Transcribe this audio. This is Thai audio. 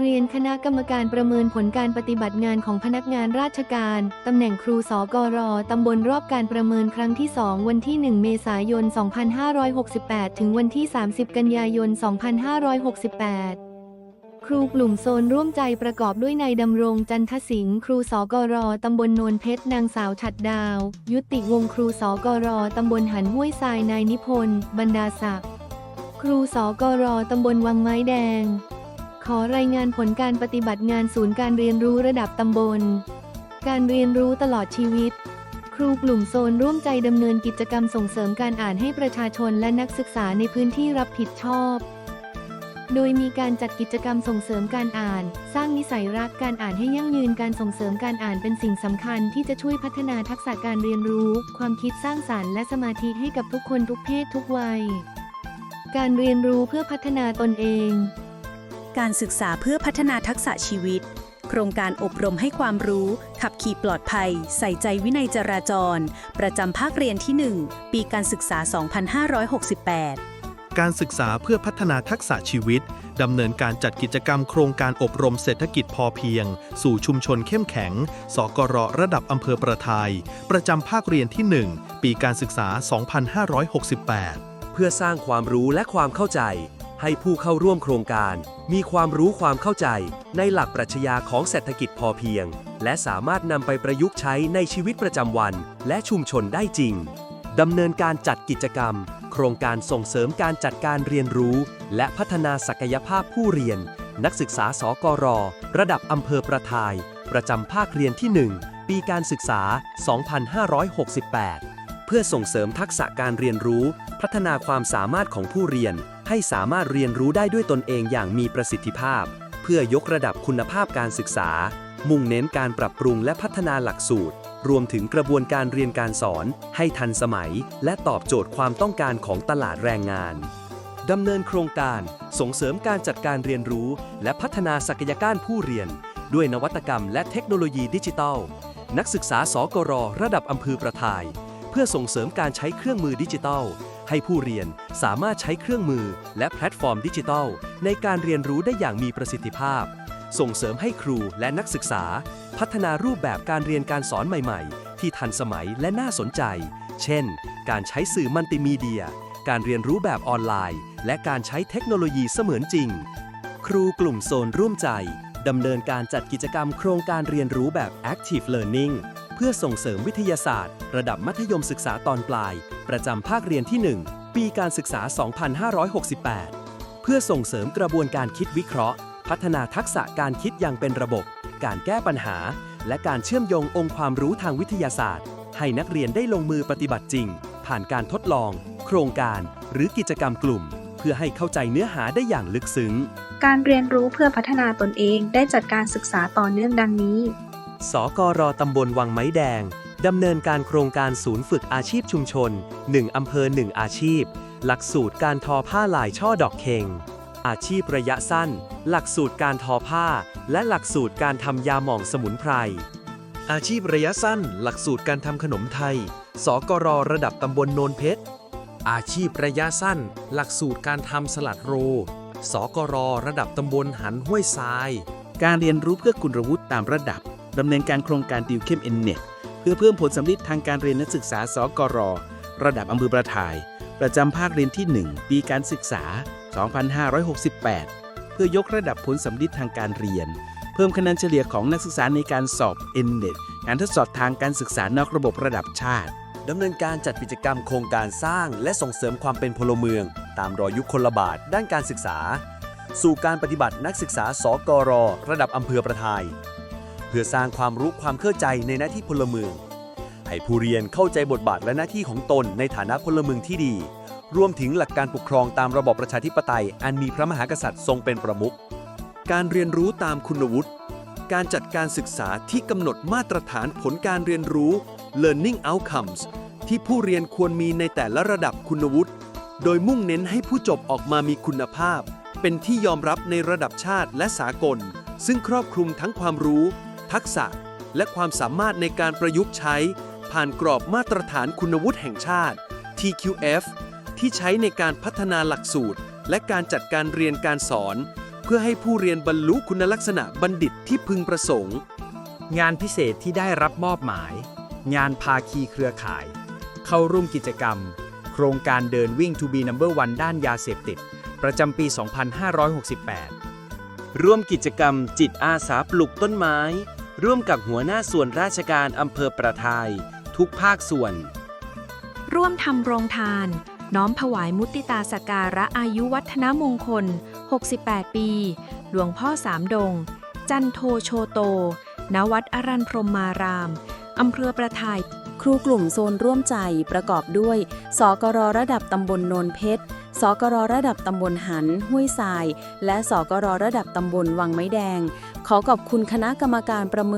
เรียนคณะกรรมการประเมินผลการปฏิบัติงานของพนักงานราชการ ตำแหน่งครูสกรตำบลรอบการประเมินครั้งที่ 2 วันที่ 1 เมษายน 2568 ถึงวันที่ 30 กันยายน 2568ครูกลุ่มโซนร่วมใจประกอบด้วยนายดำรงจันทสิงห์ครูสกรตำบลโนนเพชรนางสาวฉัดดาว ยุติวงครูสกรตำบลหันห้วยทรายนายนิพนธ์บรรดาศักดิ์ครูสกรตำบลวังไม้แดง ขอรายงานผลการปฏิบัติงานศูนย์การเรียนรู้ระดับตำบล การเรียนรู้ตลอดชีวิต ครูกลุ่มโซนร่วมใจดำเนินกิจกรรมส่งเสริมการอ่านให้ประชาชนและนักศึกษาในพื้นที่รับผิดชอบ โดยมีการจัดกิจกรรมส่งเสริมการอ่าน สร้างนิสัยรักการอ่านให้ยั่งยืนการส่งเสริมการอ่านเป็นสิ่งสำคัญที่จะช่วยพัฒนาทักษะการเรียนรู้ ความคิดสร้างสารรค์และสมาธิให้กับทุกคนทุกเพศทุกวัย การเรียนรู้เพื่อพัฒนาตนเอง การศึกษาเพื่อพัฒนาทักษะชีวิต โครงการอบรมให้ความรู้ ขับขี่ปลอดภัย ใส่ใจวินัยจราจร ประจำภาคเรียนที่ 1 ปีการศึกษา 2568การศึกษาเพื่อพัฒนาทักษะชีวิต ดำเนินการจัดกิจกรรมโครงการอบรมเศรษฐกิจพอเพียง สู่ชุมชนเข้มแข็ง สกรระดับอำเภอประทาย ประจำภาคเรียนที่ 1 ปีการศึกษา 2568 เพื่อสร้างความรู้และความเข้าใจ ให้ผู้เข้าร่วมโครงการ มีความรู้ความเข้าใจในหลักปรัชญาของเศรษฐกิจพอเพียง และสามารถนำไปประยุกต์ใช้ในชีวิตประจำวัน และชุมชนได้จริงดำเนินการจัดกิจกรรม โครงการส่งเสริมการจัดการเรียนรู้ และพัฒนาศักยภาพผู้เรียน นักศึกษาสกร ระดับอำเภอประทาย ประจำภาคเรียนที่ 1 ปีการศึกษา 2568 เพื่อส่งเสริมทักษะการเรียนรู้ พัฒนาความสามารถของผู้เรียน ให้สามารถเรียนรู้ได้ด้วยตนเองอย่างมีประสิทธิภาพ เพื่อยกระดับคุณภาพการศึกษา มุ่งเน้นการปรับปรุงและพัฒนาหลักสูตร รวมถึงกระบวนการเรียนการสอน ให้ทันสมัย และตอบโจทย์ความต้องการของตลาดแรงงานดำเนินโครงการส่งเสริมการจัดการเรียนรู้ และพัฒนาศักยภาพผู้เรียน ด้วยนวัตกรรมและเทคโนโลยีดิจิทัล นักศึกษาสกรระดับอำเภอประทาย พื่อส่งเสริมการใช้เครื่องมือดิจิทัล ให้ผู้เรียนสามารถใช้เครื่องมือและแพลตฟอร์มดิจิทัล ในการเรียนรู้ได้อย่างมีประสิทธิภาพ ส่งเสริมให้ครูและนักศึกษา พัฒนารูปแบบการเรียนการสอนใหม่ ๆ ที่ทันสมัยและน่าสนใจ เช่น การใช้สื่อมัลติมีเดีย การเรียนรู้แบบออนไลน์ และการใช้เทคโนโลยีเสมือนจริง ครูกลุ่มโซนร่วมใจดำเนินการจัดกิจกรรมโครงการเรียนรู้แบบ Active Learning เพื่อส่งเสริมวิทยาศาสตร์ ระดับมัธยมศึกษาตอนปลาย ประจำภาคเรียนที่ 1 ปีการศึกษา 2568 เพื่อส่งเสริมกระบวนการคิดวิเคราะห์ พัฒนาทักษะการคิดอย่างเป็นระบบ การแก้ปัญหา และการเชื่อมโยงองค์ความรู้ทางวิทยาศาสตร์ ให้นักเรียนได้ลงมือปฏิบัติจริง ผ่านการทดลอง โครงการ หรือกิจกรรมกลุ่ม เพื่อให้เข้าใจเนื้อหาได้อย่างลึกซึ้ง การเรียนรู้เพื่อพัฒนาตนเองได้จัดการศึกษาต่อเนื่องดังนี้ สกรตำบลวังไม้แดง ดำเนินการโครงการศูนย์ฝึกอาชีพชุมชน 1 อำเภอ 1 อาชีพ หลักสูตรการทอผ้าลายช่อดอกเคงอาชีพระยะสั้น หลักสูตรการทอผ้า และหลักสูตรการทำยาหม่องสมุนไพร อาชีพระยะสั้น หลักสูตรการทำขนมไทย สกรระดับตำบลโนนเพชร อาชีพระยะสั้น หลักสูตรการทำสลัดโร สกรระดับตำบลหันห้วยทราย การเรียนรู้เพื่อคุณวุฒิตามระดับ ดำเนินการโครงการดิวเข้มเอ็นเน็ตเพื่อเพิ่มผลสำลิดทางการเรียนนักศึกษาสกร ระดับอำเภอประทาย ประจำภาคเรียนที่ 1 ปีการศึกษา 2568 เพื่อยกระดับผลสำลิดทางการเรียน เพิ่มคะแนนเฉลี่ยของนักศึกษาในการสอบ n n e t การทดสอบทางการศึกษานอกระบบระดับชาติดำเนินการจัดกิจกรรมโครงการสร้าง และส่งเสริมความเป็นพลเมือง ตามรอยยุคคนละบาทด้านการศึกษา สู่การปฏิบัตินักศึกษาสกร ระดับอำเภอประทาย เพื่อสร้างความรู้ความเข้าใจในหน้าที่พลเมือง ให้ผู้เรียนเข้าใจบทบาทและหน้าที่ของตนในฐานะพลเมืองที่ดี รวมถึงหลักการปกครองตามระบอบประชาธิปไตย อันมีพระมหากษัตริย์ทรงเป็นประมุข การเรียนรู้ตามคุณวุฒิ การจัดการศึกษาที่กำหนดมาตรฐานผลการเรียนรู้ learning outcomes ที่ผู้เรียนควรมีในแต่ละระดับคุณวุฒิ โดยมุ่งเน้นให้ผู้จบออกมามีคุณภาพ เป็นที่ยอมรับในระดับชาติและสากล ซึ่งครอบคลุมทั้งความรู้ ทักษะ และความสามารถในการประยุกต์ใช้ ผ่านกรอบมาตรฐานคุณวุฒิแห่งชาติ TQF ที่ใช้ในการพัฒนาหลักสูตร และการจัดการเรียนการสอน เพื่อให้ผู้เรียนบรรลุคุณลักษณะบัณฑิตที่พึงประสงค์ งานพิเศษที่ได้รับมอบหมาย งานภาคีเครือข่าย เข้าร่วมกิจกรรม โครงการเดินวิ่ง to be number one ด้านยาเสพติด ประจำปี 2568 ร่วมกิจกรรมจิตอาสาปลูกต้นไม้ ร่วมกับหัวหน้าส่วนราชการอำเภอประทาย ทุกภาคส่วน ร่วมทำโรงทาน น้อมถวายมุติตาสการะอายุวัฒนมงคล 68 ปี หลวงพ่อสามดง จันโทโชโต ณ วัดอรันพรหมารามอำเภอประทาย ครูกลุ่มโซนร่วมใจประกอบด้วย สกรระดับตำบลโนนเพชร สกรระดับตำบลหัน ห้วยทราย และสกรระดับตำบลวังไม้แดง ขอขอบคุณคณะกรรมการประเมิน